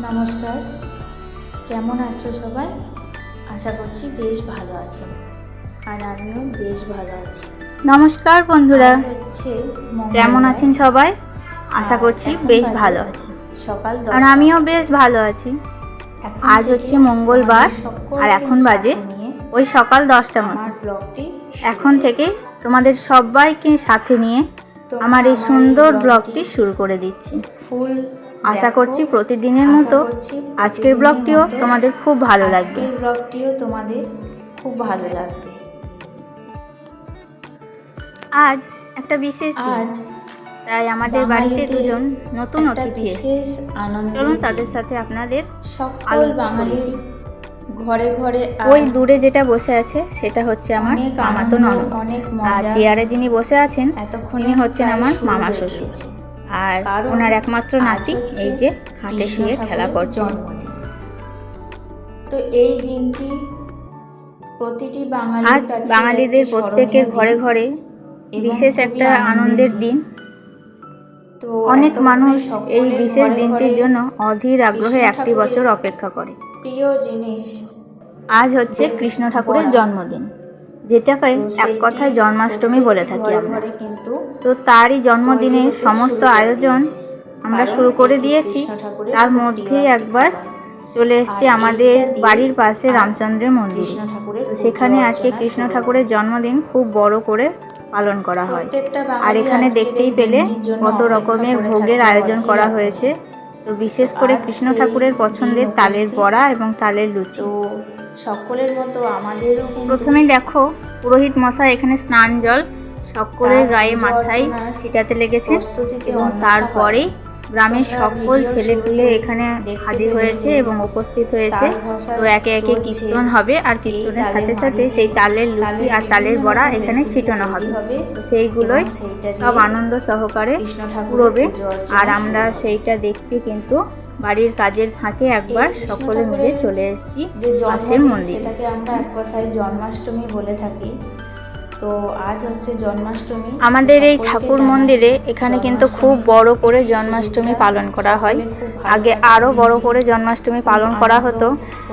নমস্কার। কেমন আছো সবাই? আশা করছি বেশ ভালো আছো। আর আমিও বেশ ভালো আছি। নমস্কার বন্ধুরা। হচ্ছে কেমন আছেন সবাই? আশা করছি বেশ ভালো আছি। সকাল আর আমিও বেশ ভালো আছি। আজ হচ্ছে মঙ্গলবার, আর এখন বাজে ওই সকাল দশটা মতো। ব্লগটি এখন থেকে তোমাদের সবাইকে সাথে নিয়ে আমার এই সুন্দর ব্লগটি ব্লগটি শুরু করে দিচ্ছি। ফুল আশা করছি প্রতিদিনের মতো আজকের ব্লগটিও তোমাদের খুব ভালো লাগবে। ব্লগটিও তোমাদের খুব ভালো লাগবে। আজ একটা বিশেষ আজ তাই আমাদের বাড়িতে দুজন নতুন অতিথি বিশেষ আনন্দ চলুন তাদের সাথে আপনাদের সকল বাঙালির ঘরে ঘরে ওই দূরে যেটা বসে আছে সেটা হচ্ছে আমার মামাতো ননদ। অনেক আর চেয়ারে যিনি বসে আছেন এতক্ষণে হচ্ছেন আমার মামা শ্বশুর। আর ওনার একমাত্র নাতি এই যে খাটে শুয়ে খেলা করছে। তো এই দিনটি প্রতিটি বাঙালির আজ বাঙালিদের প্রত্যেকের ঘরে ঘরে বিশেষ একটা আনন্দের দিন। তো অনেক মানুষ এই বিশেষ দিনটির জন্য অধীর আগ্রহে একটি বছর অপেক্ষা করে। প্রিয় জিনিস আজ হচ্ছে কৃষ্ণ ঠাকুরের জন্মদিন। যেটাকে এক কথায় জন্মাষ্টমী বলে থাকি আমরা। কিন্তু তো তারই জন্মদিনের তৈরি হতে সমস্ত আয়োজন আমরা শুরু করে দিয়েছি। তার মধ্যেই একবার চলে এসেছে আমাদের বাড়ির পাশে রামচন্দ্রের মন্দির। ঠাকুরের সেখানে আজকে কৃষ্ণ ঠাকুরের জন্মদিন খুব বড় করে পালন করা হয়। আর এখানে দেখতেই পেলে কত রকমের ভোগের আয়োজন করা হয়েছে। তো বিশেষ করে কৃষ্ণ ঠাকুরের পছন্দের তালের বড়া এবং তালের লুচি। সকলের মতো আমাদেরও কিন্তু প্রথমেই দেখো পুরোহিত মশাই এখানে স্নান জল সকলের গায়ে মাথায় ছিটাতে লেগেছে এবং তারপরেই গ্রামের সকল ভিডিও ছেলেপুলে এখানে হাজির হয়েছে এবং উপস্থিত হয়েছে। তো একে একে কীর্তন হবে আর কীর্তনের সাথে সাথে সেই তালের লুচি আর তালের বড়া এখানে ছিটানো হবে। সেইগুলোই সব আনন্দ সহকারে পুরোবে। আর আমরা সেইটা দেখতে কিন্তু বাড়ির কাজের ফাঁকে একবার সকলে মিলে চলে এসেছি যে পাশের মন্দিরে। সেটাকে আমরা এক কথায় জন্মাষ্টমী বলে থাকি। তো আজ হচ্ছে জন্মাষ্টমী। আমাদের এই ঠাকুর মন্দিরে এখানে কিন্তু খুব বড় করে জন্মাষ্টমী পালন করা হয়। আগে আরও বড় করে জন্মাষ্টমী পালন করা হতো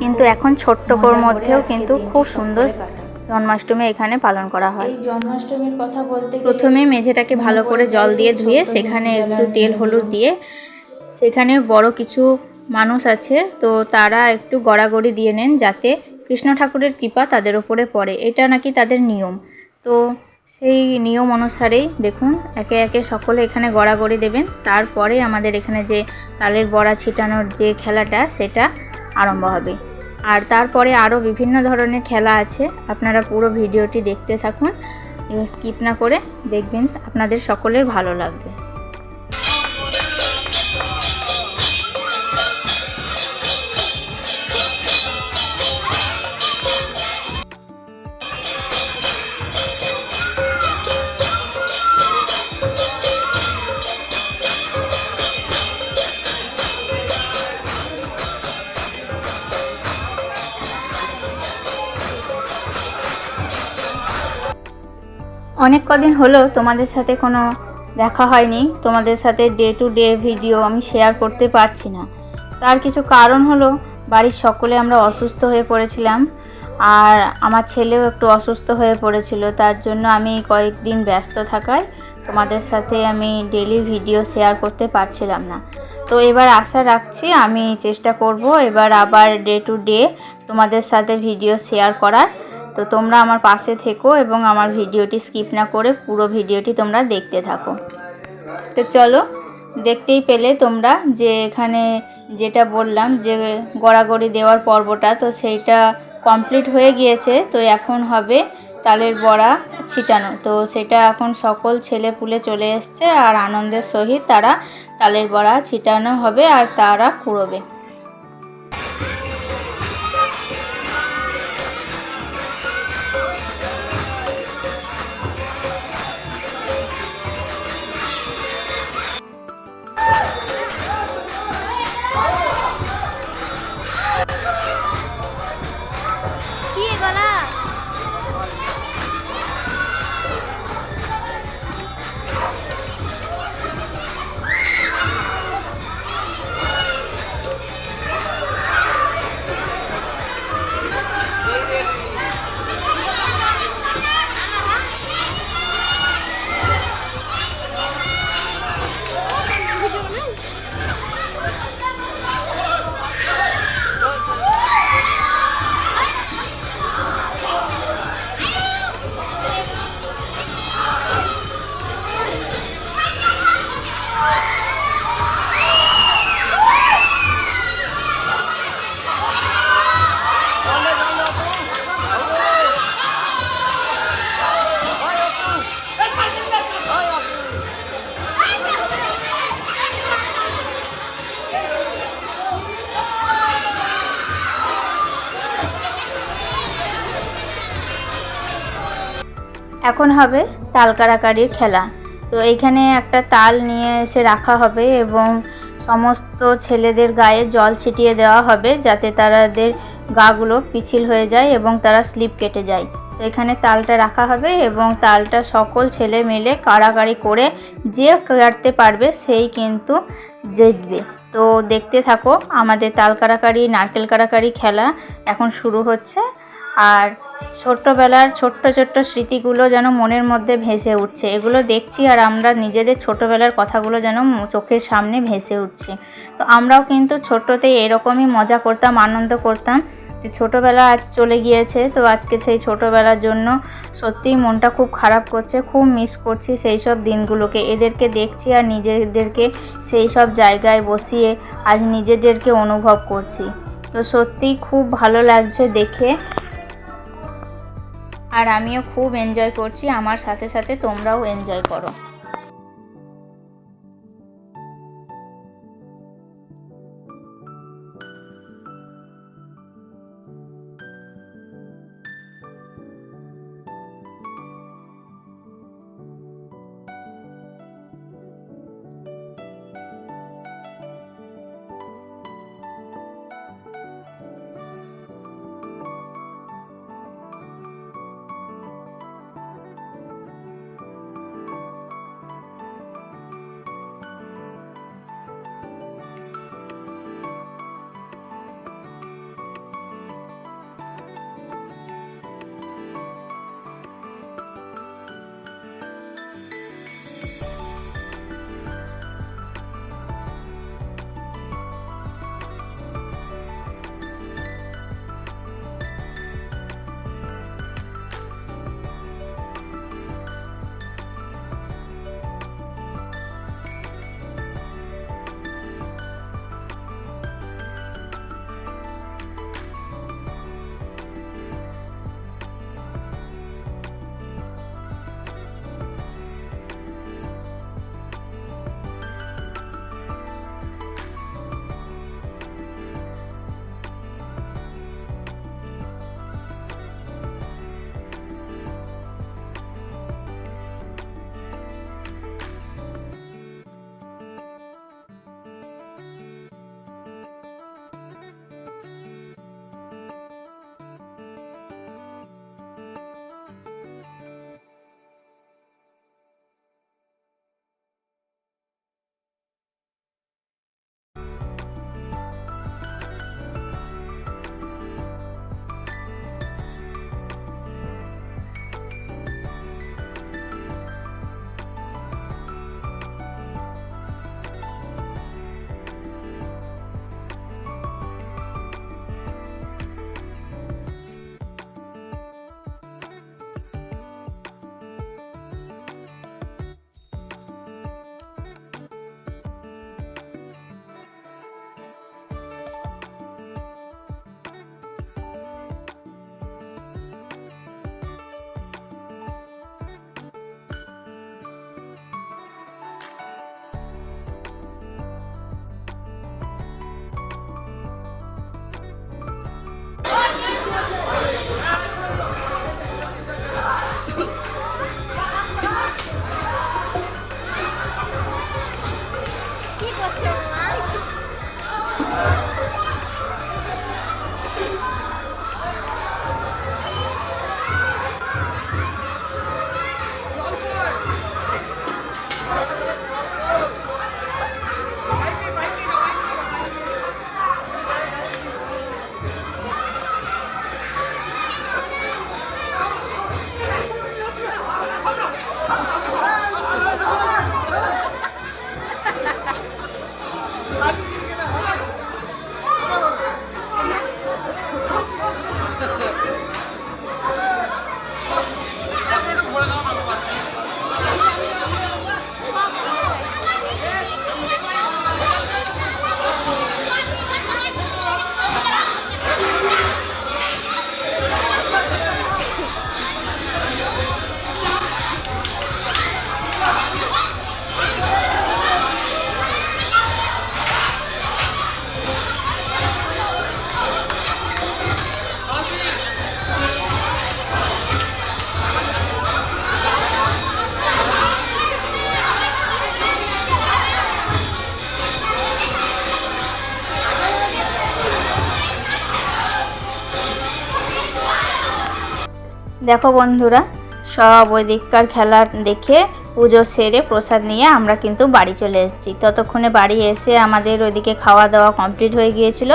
কিন্তু এখন ছোট্ট করে মধ্যেও কিন্তু খুব সুন্দর জন্মাষ্টমী এখানে পালন করা হয়। এই জন্মাষ্টমীর কথা বলতে প্রথমে মেঝেটাকে ভালো করে জল দিয়ে ধুয়ে সেখানে একটু তেল হলুদ দিয়ে সেখানে বড় কিছু মানুষ আছে, তো তারা একটু গড়াগড়ি দিয়ে নেন যাতে কৃষ্ণ ঠাকুরের কৃপা তাদের ওপরে পড়ে। এটা নাকি তাদের নিয়ম। তো সেই নিয়ম অনুসারেই দেখুন, একে একে সকলে এখানে গড়াগড়ি দেবেন। তারপরে আমাদের এখানে যে তালের বড়া ছিটানোর যে খেলাটা, সেটা আরম্ভ হবে। আর তারপরে আরও বিভিন্ন ধরনের খেলা আছে। আপনারা পুরো ভিডিওটি দেখতে থাকুন। স্কিপ না করে দেখবেন, আপনাদের সকলের ভালো লাগবে। অনেক কদিন হলো তোমাদের সাথে কোনো দেখা হয়নি। তোমাদের সাথে ডে টু ডে ভিডিও আমি শেয়ার করতে পারছি না। তার কিছু কারণ হলো, বাড়ির সকলে আমরা অসুস্থ হয়ে পড়েছিলাম আর আমার ছেলেও একটু অসুস্থ হয়ে পড়েছিল। তার জন্য আমি কয়েকদিন ব্যস্ত থাকায় তোমাদের সাথে আমি ডেলি ভিডিও শেয়ার করতে পারছিলাম না। তো এবার আশা রাখছি আমি চেষ্টা করব এবার আবার ডে টু ডে তোমাদের সাথে ভিডিও শেয়ার করার। তো তোমরা আমার পাশে থেকো এবং আমার ভিডিওটি স্কিপ না করে পুরো ভিডিওটি তোমরা দেখতে থাকো। তো চলো, দেখতেই পেলে তোমরা যে এখানে যেটা বললাম যে গড়াগড়ি দেওয়ার পর্বটা, তো সেইটা কমপ্লিট হয়ে গিয়েছে। তো এখন হবে তালের বড়া ছিটানো। তো সেটা এখন সকল ছেলে পুলে চলে এসছে আর আনন্দের সহিত তারা তালের বড়া ছিটানো হবে আর তারা কুড়োবে। এখন হবে তাল কাড়াকাড়ির খেলা। তো এইখানে একটা তাল নিয়ে এসে রাখা হবে এবং সমস্ত ছেলেদের গায়ে জল ছিটিয়ে দেওয়া হবে যাতে তাদের গাগুলো পিছিল হয়ে যায় এবং তারা স্লিপ কেটে যায়। তো এখানে তালটা রাখা হবে এবং তালটা সকল ছেলে মিলে কাড়াকাড়ি করে যে কাটতে পারবে সেই কিন্তু জিতবে। তো দেখতে থাকো, আমাদের তাল কাড়াকাড়ি, নারকেল কাড়াকাড়ি খেলা এখন শুরু হচ্ছে। আর ছোট্টবেলার ছোট্ট ছোট্ট স্মৃতিগুলো যেন মনের মধ্যে ভেসে উঠছে। এগুলো দেখছি আর আমরা নিজেদের ছোটবেলার কথাগুলো যেন চোখের সামনে ভেসে উঠছে। তো আমরাও কিন্তু ছোট্টতে এরকমই মজা করতাম, আনন্দ করতাম। যে ছোটোবেলা আজ চলে গিয়েছে, তো আজকে সেই ছোটোবেলার জন্য সত্যিই মনটা খুব খারাপ করছে, খুব মিস করছি সেই সব দিনগুলোকে। এদেরকে দেখছি আর নিজেদেরকে সেই সব জায়গায় বসিয়ে আজ নিজেদেরকে অনুভব করছি। তো সত্যিই খুব ভালো লাগছে দেখে। আর আমিও খুব এনজয় করছি। আমার সাথে সাথে তোমরাও এনজয় করো। দেখো বন্ধুরা, সব ওই দিককার খেলা দেখে পুজো সেরে প্রসাদ নিয়ে আমরা কিন্তু বাড়ি চলে এসেছি। ততক্ষণে বাড়ি এসে আমাদের ওইদিকে খাওয়া দাওয়া কমপ্লিট হয়ে গিয়েছিল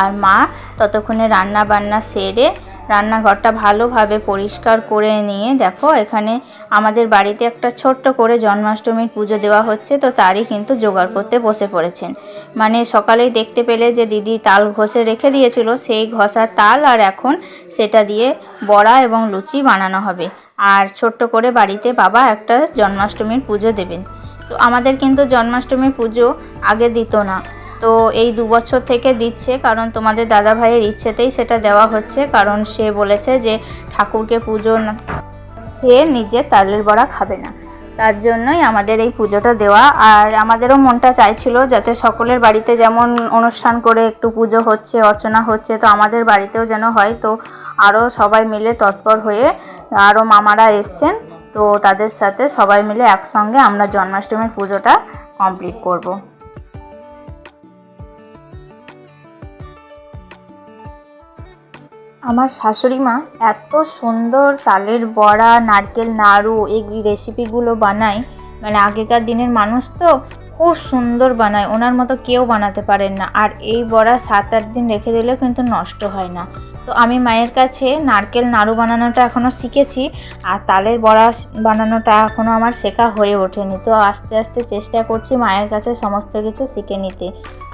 আর মা ততক্ষণে রান্না বান্না সেরে রান্নাঘরটা ভালোভাবে পরিষ্কার করে নিয়ে, দেখো এখানে আমাদের বাড়িতে একটা ছোট্ট করে জন্মাষ্টমীর পুজো দেওয়া হচ্ছে, তো তারই কিন্তু জোগাড় করতে বসে পড়েছেন। মানে সকালেই দেখতে পেলে যে দিদি তাল ঘষে রেখে দিয়েছিল, সেই ঘষার তাল আর এখন সেটা দিয়ে বড়া এবং লুচি বানানো হবে। আর ছোট্ট করে বাড়িতে বাবা একটা জন্মাষ্টমীর পুজো দেবেন। তো আমাদের কিন্তু জন্মাষ্টমীর পুজো আগে দিত না। তো এই দু বছর থেকে দিচ্ছে, কারণ তোমাদের দাদা ভাইয়ের ইচ্ছেতেই সেটা দেওয়া হচ্ছে। কারণ সে বলেছে যে ঠাকুরকে পুজো সে নিজে তালের বড়া খাবে না। তার জন্যই আমাদের এই পুজোটা দেওয়া। আর আমাদেরও মনটা চাইছিল যাতে সকলের বাড়িতে যেমন অনুষ্ঠান করে একটু পুজো হচ্ছে, অর্চনা হচ্ছে, তো আমাদের বাড়িতেও যেন হয়। তো আরও সবাই মিলে তৎপর হয়ে আরও মামারা এসছেন, তো তাদের সাথে সবাই মিলে একসঙ্গে আমরা জন্মাষ্টমীর পুজোটা কমপ্লিট করব। আমার শাশুড়ি মা এত সুন্দর তালের বড়া, নারকেল, নাড়ু, এই রেসিপিগুলো বানায়। মানে আগেকার দিনের মানুষ তো খুব সুন্দর বানায়, ওনার মতো কেউ বানাতে পারেন না। আর এই বড়া সাত আট দিন রেখে দিলেও কিন্তু নষ্ট হয় না। তো আমি মায়ের কাছে নারকেল, নাড়ু বানানোটা এখনও শিখেছি, আর তালের বড়া বানানোটা এখনও আমার শেখা হয়ে ওঠেনি। তো আস্তে আস্তে চেষ্টা করছি মায়ের কাছে সমস্ত কিছু শিখে নিতে।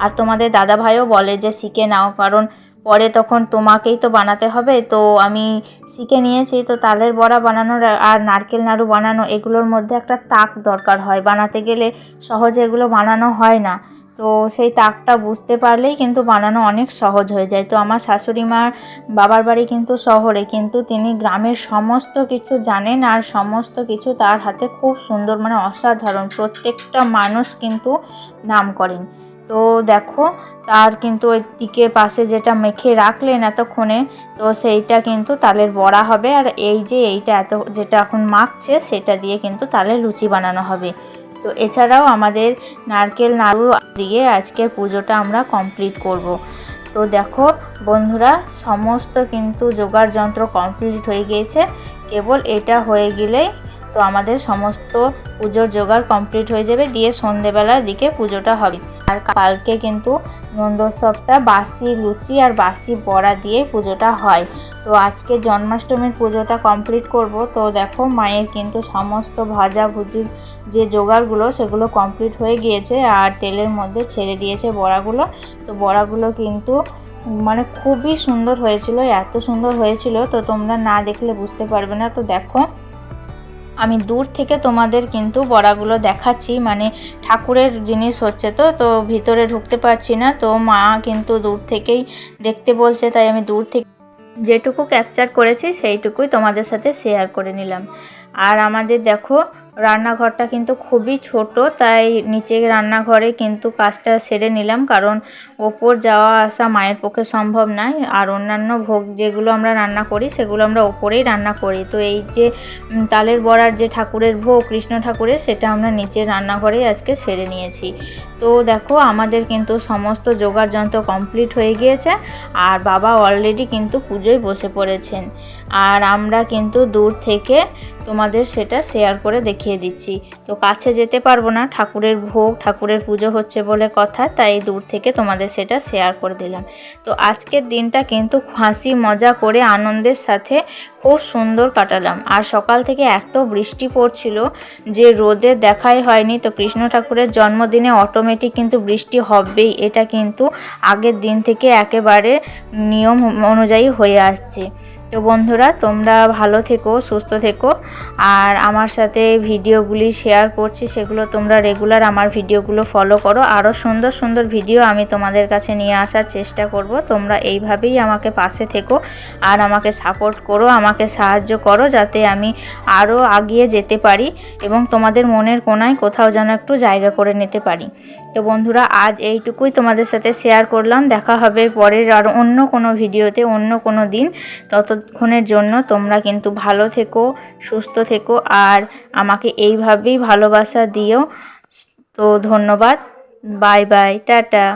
আর তোমাদের দাদা ভাইও বলে যে শিখে নাও, কারণ পরে তখন তোমাকেই তো বানাতে হবে। তো আমি শিখে নিয়েছি, তো তালের বড়া বানানোর আর নারকেল নাড়ু বানানো, এগুলোর মধ্যে একটা তাক দরকার হয়। বানাতে গেলে সহজে এগুলো বানানো হয় না। তো সেই তাকটা বুঝতে পারলেই কিন্তু বানানো অনেক সহজ হয়ে যায়। তো আমার শাশুড়ি মার বাবার বাড়ি কিন্তু শহরে, কিন্তু তিনি গ্রামের সমস্ত কিছু জানেন আর সমস্ত কিছু তার হাতে খুব সুন্দর মানে অসাধারণ। প্রত্যেকটা মানুষ কিন্তু নাম করেন। তো দেখো, তার কিন্তু ওই দিকে পাশে যেটা মেখে রাখলেন এতক্ষণে, তো সেইটা কিন্তু তালের বড়া হবে। আর এই যে এইটা এত, যেটা এখন মাখছে, সেটা দিয়ে কিন্তু তালের লুচি বানানো হবে। তো এছাড়াও আমাদের নারকেল নাড়ু দিয়ে আজকের পুজোটা আমরা কমপ্লিট করব। তো দেখো বন্ধুরা, সমস্ত কিন্তু জোগাড় যন্ত্র কমপ্লিট হয়ে গিয়েছে। কেবল এটা হয়ে গেলেই তো আমাদের সমস্ত পুজোর জোগাড় কমপ্লিট হয়ে যাবে, দিয়ে সন্ধেবেলার দিকে পুজোটা হবে। আর কালকে কিন্তু নন্দোৎসবটা বাসি লুচি আর বাসি বড়া দিয়ে পুজোটা হয়। তো আজকে জন্মাষ্টমীর পুজোটা কমপ্লিট করব। তো দেখো মায়ের কিন্তু সমস্ত ভাজা ভুজির যে জোগাড়গুলো, সেগুলো কমপ্লিট হয়ে গিয়েছে আর তেলের মধ্যে ছেড়ে দিয়েছে বড়াগুলো। তো বড়াগুলো কিন্তু মানে খুবই সুন্দর হয়েছিল, এত সুন্দর হয়েছিল, তো তোমরা না দেখলে বুঝতে পারবে না। তো দেখো আমি দূর থেকে তোমাদের কিন্তু বড়াগুলো দেখাচ্ছি মানে ঠাকুরের জিনিস হচ্ছে তো তো ভিতরে ঢুকতে পারছি না, তো মা কিন্তু দূর থেকেই দেখতে বলছে, তাই আমি দূর থেকে যেটুকু ক্যাপচার করেছি সেইটুকুই তোমাদের সাথে শেয়ার করে নিলাম। আর আমাদের দেখো রান্নাঘরটা কিন্তু খুবই ছোট, তাই নিচে রান্নাঘরে কিন্তু কাজটা সেরে নিলাম। কারণ ওপর যাওয়া আসা মায়ের পক্ষে সম্ভব নয়। আর অন্যান্য ভোগ যেগুলো আমরা রান্না করি, সেগুলো আমরা ওপরেই রান্না করি। তো এই যে তালের বড়ার যে ঠাকুরের ভোগ, কৃষ্ণ ঠাকুরের, সেটা আমরা নিচে রান্নাঘরেই আজকে সেরে নিয়েছি। তো দেখো, আমাদের কিন্তু সমস্ত জোগাড় যন্ত্র কমপ্লিট হয়ে গিয়েছে। আর বাবা অলরেডি কিন্তু পুজোয় বসে পড়েছেন। আর আমরা কিন্তু দূর থেকে তোমাদের সেটা শেয়ার করে দেখিয়ে দিচ্ছি। তো কাছে যেতে পারব না, ঠাকুরের ভোগ, ঠাকুরের পুজো হচ্ছে বলে কথা, তাই দূর থেকে তোমাদের সেটা শেয়ার করে দিলাম। তো আজকের দিনটা কিন্তু হাসি, মজা করে, আনন্দের সাথে খুব সুন্দর কাটালাম। আর সকাল থেকে এত বৃষ্টি পড়ছিল যে রোদে দেখাই হয়নি। তো কৃষ্ণ ঠাকুরের জন্মদিনে অটোমেটিক কিন্তু বৃষ্টি হবেই। এটা কিন্তু আগের দিন থেকে একেবারে নিয়ম অনুযায়ী হয়ে আসছে। তো বন্ধুরা, তোমরা ভালো থেকো, সুস্থ থেকো। আর আমার সাথে ভিডিওগুলি শেয়ার করছি, সেগুলো তোমরা রেগুলার আমার ভিডিওগুলো ফলো করো। আরও সুন্দর সুন্দর ভিডিও আমি তোমাদের কাছে নিয়ে আসার চেষ্টা করব। তোমরা এইভাবেই আমাকে পাশে থেকো আর আমাকে সাপোর্ট করো, আমাকে সাহায্য করো যাতে আমি আরও আগিয়ে যেতে পারি এবং তোমাদের মনের কোনায় কোথাও যেন একটু জায়গা করে নিতে পারি। তো বন্ধুরা, আজ এইটুকুই তোমাদের সাথে শেয়ার করলাম। দেখা হবে পরের আর অন্য কোনো ভিডিওতে অন্য কোনো দিন। ততক্ষণের জন্য তোমরা কিন্তু ভালো থেকো, সুস্থ থেকো, আর আমাকে এইভাবেই ভালোবাসা দিও। তো ধন্যবাদ। Bye bye. টাটা।